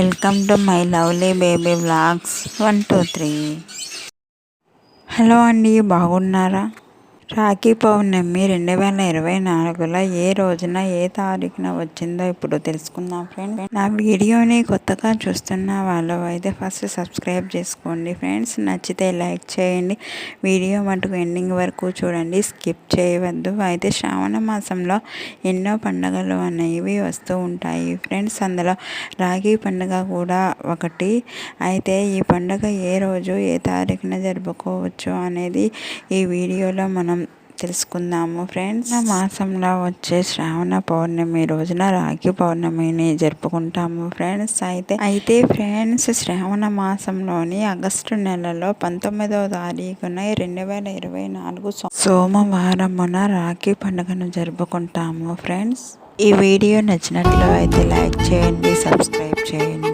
Welcome to my lovely baby vlogs one two three. Hello అండి బాగున్నారా? రాఖీ పౌర్ణమి రెండు వేల ఇరవై నాలుగులో ఏ రోజున ఏ తారీఖున వచ్చిందో ఇప్పుడు తెలుసుకుందాం ఫ్రెండ్స్. నా వీడియోని కొత్తగా చూస్తున్న వాళ్ళు అయితే ఫస్ట్ సబ్స్క్రైబ్ చేసుకోండి ఫ్రెండ్స్. నచ్చితే లైక్ చేయండి. వీడియో మటుకు ఎండింగ్ వరకు చూడండి. స్కిప్ చేయవద్దు. అయితే శ్రావణ మాసంలో ఎన్నో పండుగలు అనేవి వస్తూ ఉంటాయి ఫ్రెండ్స్. అందులో రాఖీ పండుగ కూడా ఒకటి. అయితే ఈ పండుగ ఏ రోజు ఏ తారీఖున జరుపుకోవచ్చు అనేది ఈ వీడియోలో మనం తెలుసుకుందాము ఫ్రెండ్స్. మాసంలో వచ్చే శ్రావణ పౌర్ణమి రోజున రాఖీ పౌర్ణమిని జరుపుకుంటాము ఫ్రెండ్స్. అయితే అయితే ఫ్రెండ్స్ శ్రావణ మాసంలోని ఆగస్టు నెలలో పంతొమ్మిదవ తారీఖున రెండు వేల ఇరవై నాలుగు సోమవారమున రాఖీ పండుగను జరుపుకుంటాము ఫ్రెండ్స్. ఈ వీడియో నచ్చినట్లు అయితే లైక్ చేయండి సబ్స్క్రైబ్ చేయండి.